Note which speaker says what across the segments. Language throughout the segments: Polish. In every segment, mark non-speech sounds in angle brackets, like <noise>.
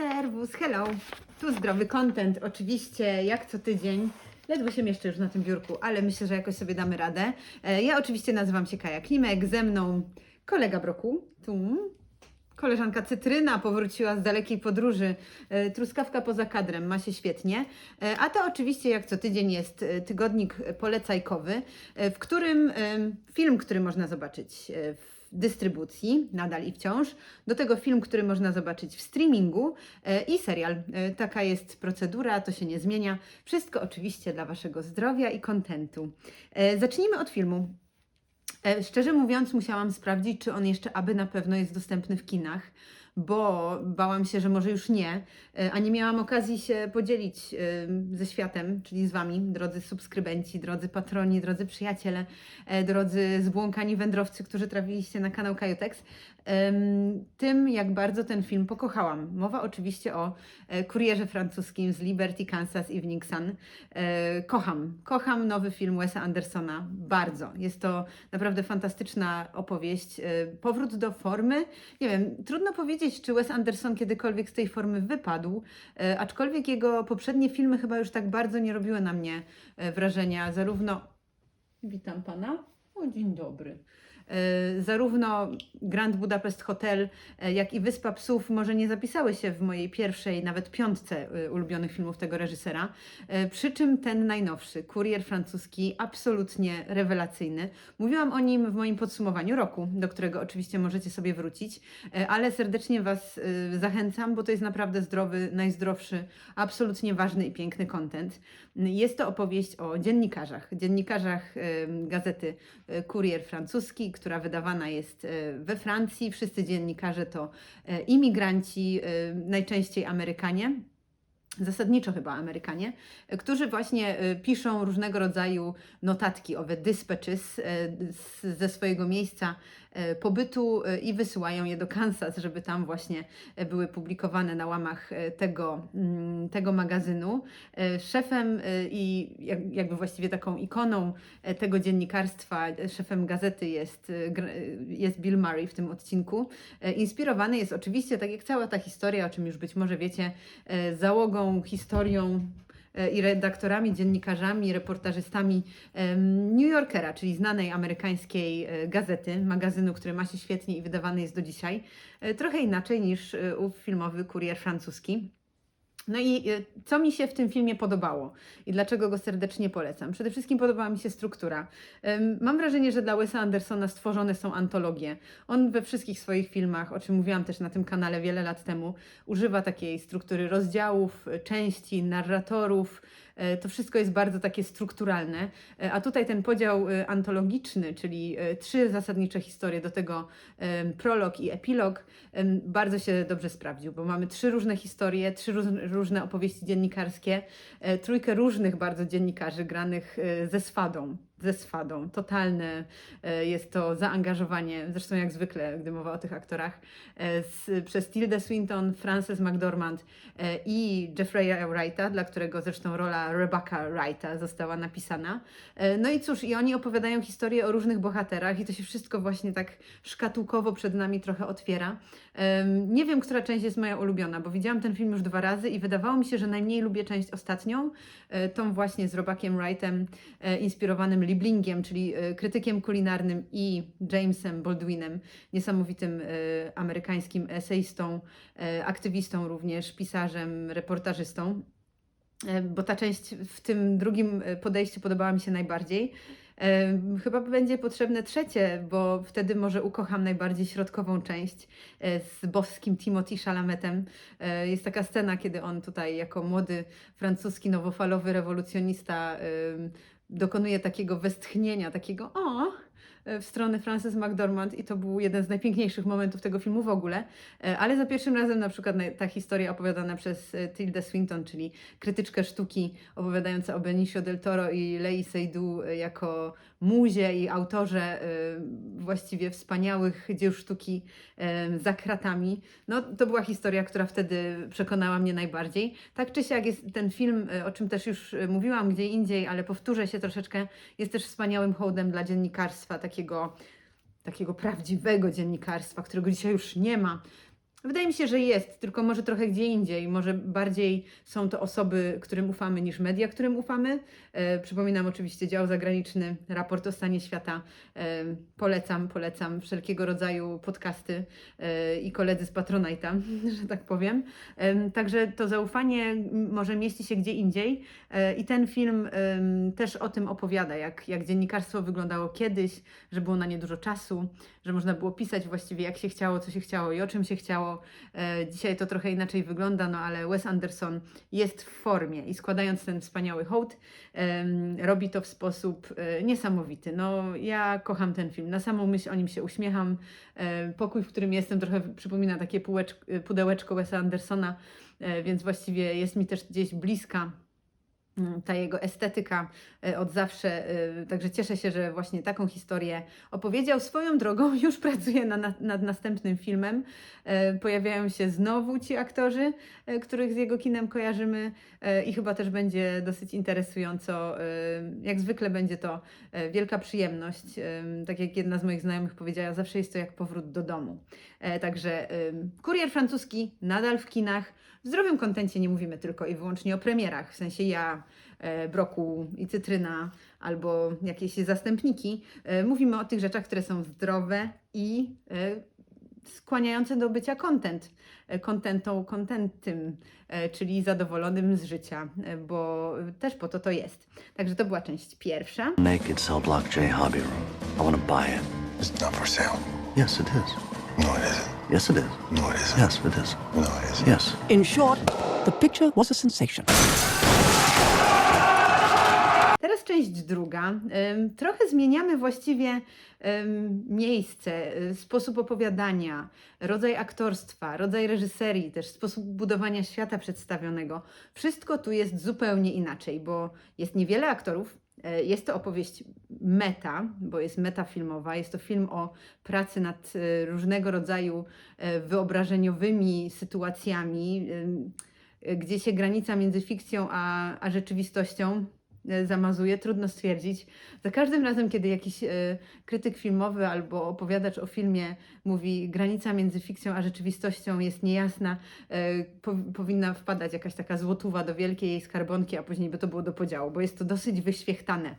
Speaker 1: Serwus, hello. Tu zdrowy content, oczywiście, jak co tydzień. Ledwo się mieszczę już na tym biurku, ale myślę, że jakoś sobie damy radę. E, Ja oczywiście nazywam się Kaja Klimek, ze mną kolega Broku, tu koleżanka Cytryna powróciła z dalekiej podróży, E, truskawka poza kadrem, ma się świetnie. E, A to oczywiście jak co tydzień jest tygodnik polecajkowy, w którym film, który można zobaczyć w dystrybucji, nadal i wciąż. Do tego film, który można zobaczyć w streamingu e, i serial. E, Taka jest procedura, to się nie zmienia. Wszystko oczywiście dla Waszego zdrowia i kontentu. E, Zacznijmy od filmu. Szczerze mówiąc, musiałam sprawdzić, czy on jeszcze aby na pewno jest dostępny w kinach, bo bałam się, że może już nie, e, a nie miałam okazji się podzielić e, ze światem, czyli z Wami, drodzy subskrybenci, drodzy patroni, drodzy przyjaciele, e, drodzy zbłąkani wędrowcy, którzy trafiliście na kanał Kajotex, tym, jak bardzo ten film pokochałam. Mowa oczywiście o e, kurierze francuskim z Liberty, Kansas Evening Sun. E, Kocham, kocham nowy film Wesa Andersona, bardzo. Jest to naprawdę fantastyczna opowieść. E, Powrót do formy. Nie wiem, trudno powiedzieć, czy Wes Anderson kiedykolwiek z tej formy wypadł, aczkolwiek jego poprzednie filmy chyba już tak bardzo nie robiły na mnie wrażenia. Zarówno. Witam pana. O, dzień dobry. E, Zarówno Grand Budapest Hotel, e, jak i Wyspa Psów może nie zapisały się w mojej pierwszej, nawet piątce e, ulubionych filmów tego reżysera. Przy czym ten najnowszy, Kurier francuski, absolutnie rewelacyjny. Mówiłam o nim w moim podsumowaniu roku, do którego oczywiście możecie sobie wrócić, ale serdecznie Was zachęcam, bo to jest naprawdę zdrowy, najzdrowszy, absolutnie ważny i piękny content. Jest to opowieść o dziennikarzach, dziennikarzach gazety Kurier francuski, która wydawana jest e, we Francji. Wszyscy dziennikarze to e, imigranci, e, najczęściej Amerykanie. Zasadniczo chyba Amerykanie, którzy właśnie piszą różnego rodzaju notatki, owe dispatches ze swojego miejsca pobytu e, i wysyłają je do Kansas, żeby tam właśnie e, były publikowane na łamach e, tego, mm, tego magazynu. E, Szefem e, i jak- jakby właściwie taką ikoną e, tego dziennikarstwa, e, szefem gazety jest, e, e, jest Bill Murray w tym odcinku. E, Inspirowany jest oczywiście, tak jak cała ta historia, o czym już być może wiecie, e, załogą, historią e, i redaktorami, dziennikarzami, reportażystami New Yorkera, czyli znanej amerykańskiej e, gazety, magazynu, który ma się świetnie i wydawany jest do dzisiaj. E, Trochę inaczej niż e, ów filmowy kurier francuski. No i e, co mi się w tym filmie podobało i dlaczego go serdecznie polecam? Przede wszystkim podobała mi się struktura. Mam wrażenie, że dla Wesa Andersona stworzone są antologie. On we wszystkich swoich filmach, o czym mówiłam też na tym kanale wiele lat temu, używa takiej struktury rozdziałów, e, części, narratorów. E, To wszystko jest bardzo takie strukturalne, a tutaj ten podział antologiczny, czyli trzy zasadnicze historie, do tego prolog i epilog, bardzo się dobrze sprawdził, bo mamy trzy różne historie, trzy róż, różne opowieści dziennikarskie, e, trójkę różnych bardzo dziennikarzy granych e, ze swadą. Ze swadą. Totalne e, jest to zaangażowanie, zresztą jak zwykle, gdy mowa o tych aktorach, e, z, przez Tilda Swinton, Frances McDormand e, i Jeffrey'a Wrighta, dla którego zresztą rola Rebecca Wrighta została napisana. No i cóż, i oni opowiadają historię o różnych bohaterach i to się wszystko właśnie tak szkatułkowo przed nami trochę otwiera. Nie wiem, która część jest moja ulubiona, bo widziałam ten film już dwa razy i wydawało mi się, że najmniej lubię część ostatnią, tą właśnie z Robakiem Wrightem, inspirowanym Liblingiem, czyli e, krytykiem kulinarnym i Jamesem Baldwinem, niesamowitym e, amerykańskim eseistą, e, aktywistą również, pisarzem, reportażystą. Bo ta część w tym drugim podejściu podobała mi się najbardziej. Chyba będzie potrzebne trzecie, bo wtedy może ukocham najbardziej środkową część z boskim Timothy Chalametem. Jest taka scena, kiedy on tutaj jako młody francuski nowofalowy rewolucjonista dokonuje takiego westchnienia, takiego o w stronę Frances McDormand i to był jeden z najpiękniejszych momentów tego filmu w ogóle. E, Ale za pierwszym razem na przykład ta historia opowiadana przez e, Tilda Swinton, czyli krytyczkę sztuki opowiadająca o Benicio del Toro i Lei Seydoux e, jako muzie i autorze e, właściwie wspaniałych dzieł sztuki e, za kratami. No to była historia, która wtedy przekonała mnie najbardziej. Tak czy siak jest ten film, e, o czym też już e, mówiłam gdzie indziej, ale powtórzę się troszeczkę, jest też wspaniałym hołdem dla dziennikarstwa, takiego, takiego prawdziwego dziennikarstwa, którego dzisiaj już nie ma. Wydaje mi się, że jest, tylko może trochę gdzie indziej. Może bardziej są to osoby, którym ufamy, niż media, którym ufamy. E, przypominam oczywiście dział zagraniczny, raport o stanie świata. E, polecam, polecam wszelkiego rodzaju podcasty e, i koledzy z Patronite'a, <laughs> że tak powiem. E, także to zaufanie może mieści się gdzie indziej. E, I ten film em, też o tym opowiada, jak, jak dziennikarstwo wyglądało kiedyś, że było na nie dużo czasu, że można było pisać właściwie jak się chciało, co się chciało i o czym się chciało. E, Dzisiaj to trochę inaczej wygląda, no ale Wes Anderson jest w formie i składając ten wspaniały hołd, robi to w sposób e, niesamowity. No, ja kocham ten film. Na samą myśl o nim się uśmiecham. E, Pokój, w którym jestem, trochę przypomina takie pudełeczko Wesa Andersona, więc właściwie jest mi też gdzieś bliska ta jego estetyka e, od zawsze. e, Także cieszę się, że właśnie taką historię opowiedział. Swoją drogą <laughs> już pracuje na, na, nad następnym filmem. E, Pojawiają się znowu ci aktorzy, których z jego kinem kojarzymy i chyba też będzie dosyć interesująco. Jak zwykle będzie to wielka przyjemność. Tak jak jedna z moich znajomych powiedziała, zawsze jest to jak powrót do domu. Także kurier francuski nadal w kinach. W zdrowym kontencie nie mówimy tylko i wyłącznie o premierach, w sensie ja, e, broku i cytryna albo jakieś zastępniki. E, Mówimy o tych rzeczach, które są zdrowe i e, skłaniające do bycia content, contentą, contentem, e, czyli zadowolonym z życia, bo też po to to jest. Także to była część pierwsza.
Speaker 2: Naked cell block J hobby room. I want to buy it.
Speaker 3: It's not for sale.
Speaker 2: Yes, it is.
Speaker 3: No, it isn't.
Speaker 2: Yes, it is.
Speaker 3: No, it isn't.
Speaker 2: Yes, it is.
Speaker 3: No, it isn't.
Speaker 2: Yes.
Speaker 4: In short, the picture was a sensation.
Speaker 1: Teraz część druga. Ym, Trochę zmieniamy właściwie ym, miejsce, y, sposób opowiadania, rodzaj aktorstwa, rodzaj reżyserii, też sposób budowania świata przedstawionego. Wszystko tu jest zupełnie inaczej, bo jest niewiele aktorów. E, Jest to opowieść meta, bo jest metafilmowa. Jest to film o pracy nad e, różnego rodzaju e, wyobrażeniowymi sytuacjami, gdzie się granica między fikcją a, a rzeczywistością zamazuje, trudno stwierdzić. Za każdym razem, kiedy jakiś e, krytyk filmowy albo opowiadacz o filmie mówi, granica między fikcją a rzeczywistością jest niejasna, e, po, powinna wpadać jakaś taka złotówa do wielkiej skarbonki, a później by to było do podziału, bo jest to dosyć wyświechtane.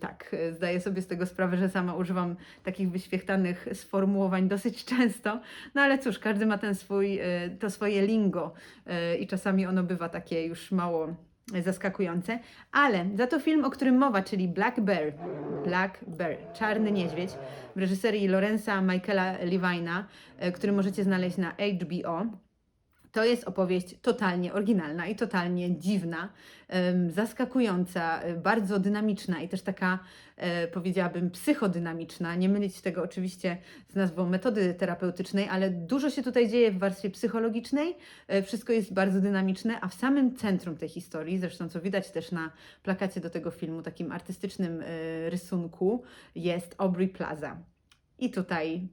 Speaker 1: Tak, e, zdaję sobie z tego sprawę, że sama używam takich wyświechtanych sformułowań dosyć często, no ale cóż, każdy ma ten swój, e, to swoje lingo e, i czasami ono bywa takie już mało zaskakujące, ale za to film, o którym mowa, czyli Black Bear, Black Bear, Czarny Niedźwiedź, w reżyserii Lorenza Michaela Levina, e, który możecie znaleźć na HBO. To jest opowieść totalnie oryginalna i totalnie dziwna, zaskakująca, e, bardzo dynamiczna i też taka, e, powiedziałabym, psychodynamiczna. Nie mylić tego oczywiście z nazwą metody terapeutycznej, ale dużo się tutaj dzieje w warstwie psychologicznej. E, Wszystko jest bardzo dynamiczne, a w samym centrum tej historii, zresztą co widać też na plakacie do tego filmu, takim artystycznym e, rysunku, jest Aubrey Plaza. I tutaj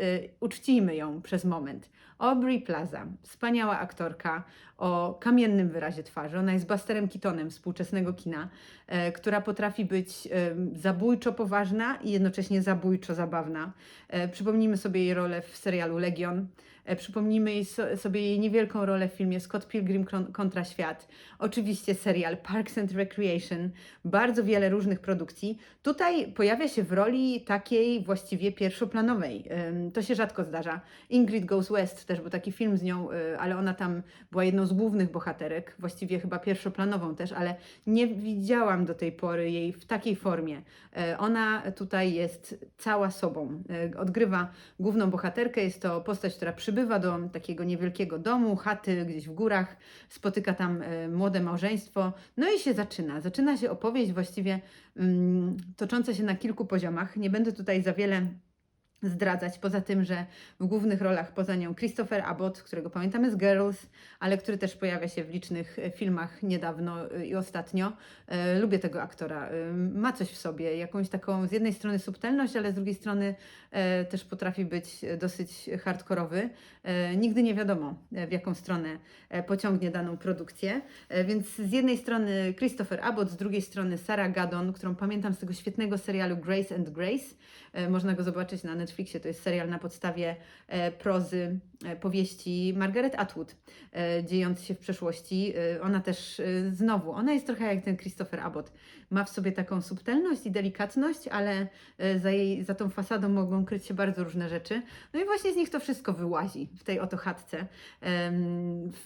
Speaker 1: y, uczcijmy ją przez moment. Aubrey Plaza, wspaniała aktorka o kamiennym wyrazie twarzy. Ona jest Busterem Keatonem współczesnego kina, e, która potrafi być em, zabójczo poważna i jednocześnie zabójczo zabawna. E, przypomnijmy sobie jej rolę w serialu Legion. E, Przypomnijmy jej so, sobie jej niewielką rolę w filmie Scott Pilgrim kon- kontra świat. Oczywiście serial Parks and Recreation. Bardzo wiele różnych produkcji. Tutaj pojawia się w roli takiej właściwie pierwszoplanowej. Ym, To się rzadko zdarza. Ingrid Goes West też był taki film z nią, y, ale ona tam była jedną z głównych bohaterek, właściwie chyba pierwszoplanową też, ale nie widziałam do tej pory jej w takiej formie. E, Ona tutaj jest cała sobą. E, Odgrywa główną bohaterkę. Jest to postać, która przybywa do takiego niewielkiego domu, chaty gdzieś w górach, spotyka tam młode małżeństwo. No i się zaczyna. Zaczyna się opowieść właściwie mm, tocząca się na kilku poziomach. Nie będę tutaj za wiele zdradzać, poza tym, że w głównych rolach poza nią Christopher Abbott, którego pamiętamy z Girls, ale który też pojawia się w licznych e, filmach niedawno e, i ostatnio. E, lubię tego aktora. Ma coś w sobie, jakąś taką z jednej strony subtelność, ale z drugiej strony też potrafi być dosyć hardkorowy. Nigdy nie wiadomo, w jaką stronę pociągnie daną produkcję. Więc z jednej strony Christopher Abbott, z drugiej strony Sarah Gadon, którą pamiętam z tego świetnego serialu Grace and Grace. Można go zobaczyć na Netflixie Netflixie. To jest serial na podstawie e, prozy e, powieści Margaret Atwood, e, dziejący się w przeszłości. Ona też znowu, ona jest trochę jak ten Christopher Abbott. Ma w sobie taką subtelność i delikatność, ale e, za, jej, za tą fasadą mogą kryć się bardzo różne rzeczy. No i właśnie z nich to wszystko wyłazi w tej oto chatce,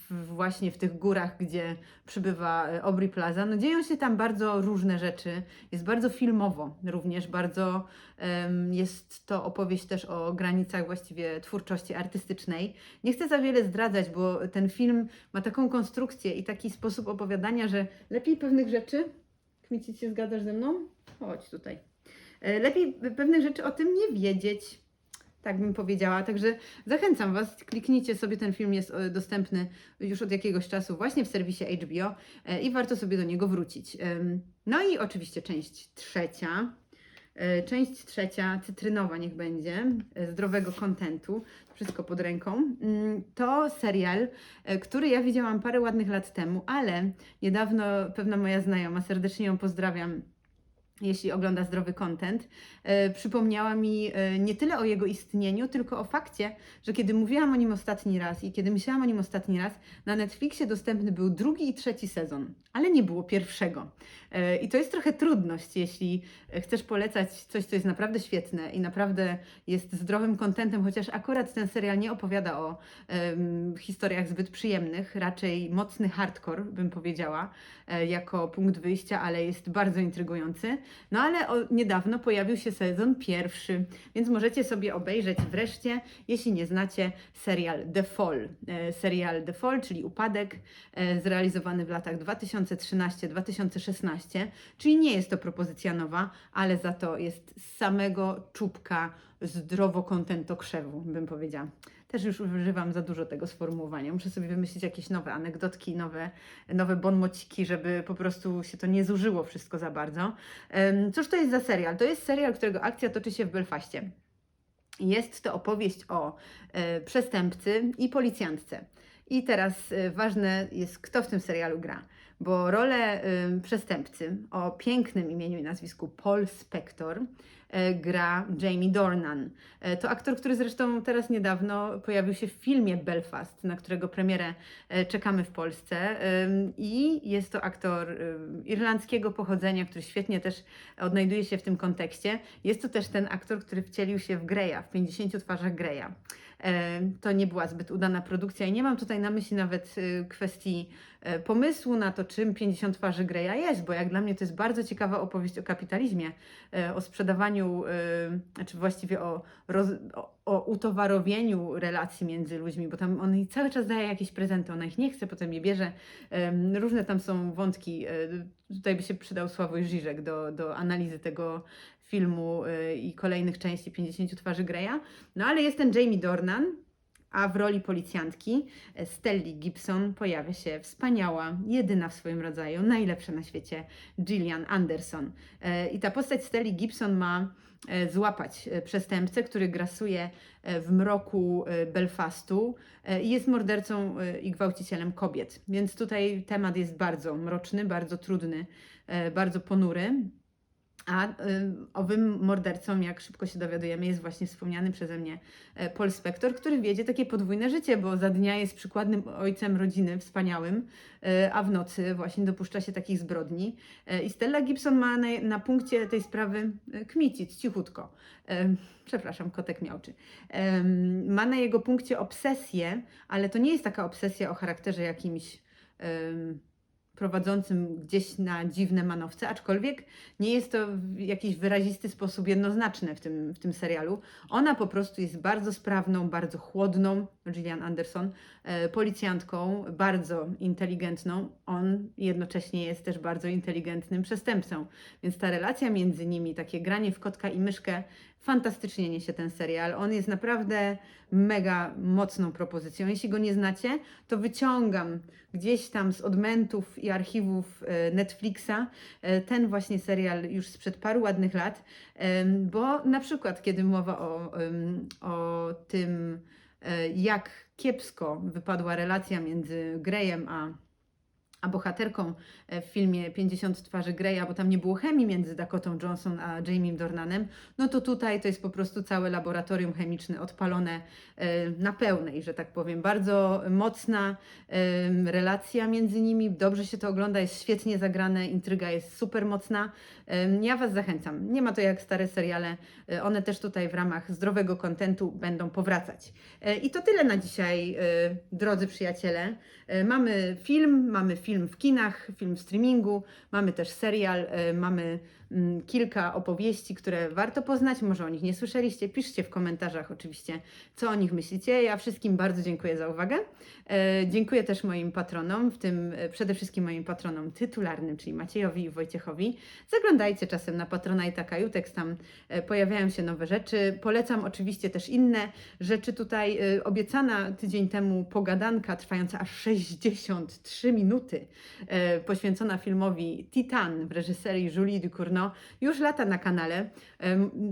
Speaker 1: właśnie w tych górach, gdzie przybywa e, Aubrey Plaza. No dzieją się tam bardzo różne rzeczy. Jest bardzo filmowo również, bardzo jest to opowieść też o granicach właściwie twórczości artystycznej. Nie chcę za wiele zdradzać, bo ten film ma taką konstrukcję i taki sposób opowiadania, że lepiej pewnych rzeczy. Kmici, się zgadzasz ze mną? Chodź tutaj. E, Lepiej pewnych rzeczy o tym nie wiedzieć. Tak bym powiedziała. Także zachęcam Was, kliknijcie sobie, ten film jest e, dostępny już od jakiegoś czasu właśnie w serwisie HBO e, i warto sobie do niego wrócić. No i oczywiście część trzecia. E, Część trzecia, cytrynowa niech będzie, e, zdrowego kontentu, wszystko pod ręką. Mm, To serial, e, który ja widziałam parę ładnych lat temu, ale niedawno pewna moja znajoma, serdecznie ją pozdrawiam, jeśli ogląda zdrowy content, e, przypomniała mi e, nie tyle o jego istnieniu, tylko o fakcie, że kiedy mówiłam o nim ostatni raz i kiedy myślałam o nim ostatni raz, na Netflixie dostępny był drugi i trzeci sezon, ale nie było pierwszego. E, I to jest trochę trudność, jeśli chcesz polecać coś, co jest naprawdę świetne i naprawdę jest zdrowym kontentem, chociaż akurat ten serial nie opowiada o em, historiach zbyt przyjemnych, raczej mocny hardcore, bym powiedziała, e, jako punkt wyjścia, ale jest bardzo intrygujący. No ale o, niedawno pojawił się sezon pierwszy, więc możecie sobie obejrzeć wreszcie, jeśli nie znacie, serial The Fall. E, serial The Fall, czyli Upadek, e, zrealizowany w latach 2013-2016, czyli nie jest to propozycja nowa, ale za to jest z samego czubka zdrowo kontentokrzewu, bym powiedziała. Też już używam za dużo tego sformułowania. Muszę sobie wymyślić jakieś nowe anegdotki, nowe, nowe bonmociki, żeby po prostu się to nie zużyło wszystko za bardzo. Cóż to jest za serial? To jest serial, którego akcja toczy się w Belfaście. Jest to opowieść o e, przestępcy i policjantce. I teraz e, ważne jest, kto w tym serialu gra, bo rolę e, przestępcy o pięknym imieniu i nazwisku Paul Spector e, gra Jamie Dornan. To aktor, który zresztą teraz niedawno pojawił się w filmie Belfast, na którego premierę czekamy w Polsce. I jest to aktor irlandzkiego pochodzenia, który świetnie też odnajduje się w tym kontekście. Jest to też ten aktor, który wcielił się w Greya, w 50 twarzach Greya. E, To nie była zbyt udana produkcja i nie mam tutaj na myśli nawet y, kwestii e, pomysłu na to, czym 50 twarzy Greya jest, bo jak dla mnie to jest bardzo ciekawa opowieść o kapitalizmie, e, o sprzedawaniu, y, znaczy właściwie o, roz, o, o utowarowieniu relacji między ludźmi, bo tam on cały czas daje jakieś prezenty, ona ich nie chce, potem je bierze. Różne tam są wątki. Tutaj by się przydał Sławoj Żyżek do, do analizy tego filmu e, i kolejnych części 50 twarzy Greya. No ale jest ten Jamie Dornan, a w roli policjantki e, Stelli Gibson pojawia się wspaniała, jedyna w swoim rodzaju, najlepsza na świecie Gillian Anderson. E, I ta postać Stelli Gibson ma e, złapać przestępcę, który grasuje w mroku Belfastu i jest mordercą i gwałcicielem kobiet. Więc tutaj temat jest bardzo mroczny, bardzo trudny, bardzo ponury. A y, owym mordercą, jak szybko się dowiadujemy, jest właśnie wspomniany przeze mnie e, Paul Spector, który wiedzie takie podwójne życie, bo za dnia jest przykładnym ojcem rodziny, wspaniałym, e, a w nocy właśnie dopuszcza się takich zbrodni. E, I Stella Gibson ma na, na punkcie tej sprawy kmicić cichutko. Przepraszam, kotek miałczy. Ma na jego punkcie obsesję, ale to nie jest taka obsesja o charakterze jakimś prowadzącym gdzieś na dziwne manowce, aczkolwiek nie jest to w jakiś wyrazisty sposób jednoznaczne w tym, w tym serialu. Ona po prostu jest bardzo sprawną, bardzo chłodną, Gillian Anderson, e, policjantką, bardzo inteligentną. On jednocześnie jest też bardzo inteligentnym przestępcą. Więc ta relacja między nimi, takie granie w kotka i myszkę, fantastycznie niesie ten serial. On jest naprawdę mega mocną propozycją. Jeśli go nie znacie, to wyciągam gdzieś tam z odmentów i archiwów e, Netflixa e, ten właśnie serial już sprzed paru ładnych lat, bo na przykład kiedy mowa o, o tym, jak kiepsko wypadła relacja między Greyem a a bohaterką e, w filmie 50 twarzy Greya, bo tam nie było chemii między Dakotą Johnson a Jamie Dornanem, no to tutaj to jest po prostu całe laboratorium chemiczne odpalone e, na pełnej, że tak powiem. Bardzo mocna em, relacja między nimi, dobrze się to ogląda, jest świetnie zagrane, intryga jest super mocna. Ja Was zachęcam. Nie ma to jak stare seriale, e, one też tutaj w ramach zdrowego kontentu będą powracać. E, I to tyle na dzisiaj, e, drodzy przyjaciele. E, Mamy film, mamy film w kinach, film w streamingu, mamy też serial, e, mamy mm, kilka opowieści, które warto poznać. Może o nich nie słyszeliście. Piszcie w komentarzach oczywiście, co o nich myślicie. Ja wszystkim bardzo dziękuję za uwagę. E, Dziękuję też moim patronom, w tym e, przede wszystkim moim patronom tytularnym, czyli Maciejowi i Wojciechowi. Zaglądajcie czasem na Patronite'a Kajutek, tam pojawiają się nowe rzeczy. Polecam oczywiście też inne rzeczy tutaj. Obiecana tydzień temu pogadanka trwająca aż 63 minuty, e, poświęcona filmowi Titan w reżyserii Julie Ducournau, już lata na kanale.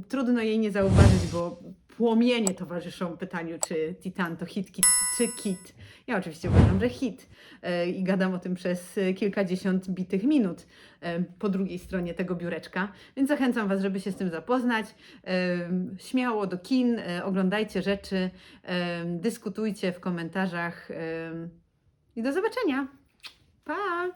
Speaker 1: Trudno jej nie zauważyć, bo płomienie towarzyszą pytaniu, czy Titan to hit ki- czy kit. Ja oczywiście uważam, że hit e, i gadam o tym przez kilkadziesiąt bitych minut e, po drugiej stronie tego biureczka, więc zachęcam Was, żeby się z tym zapoznać. Śmiało do kin, oglądajcie rzeczy, dyskutujcie w komentarzach i do zobaczenia. Pa!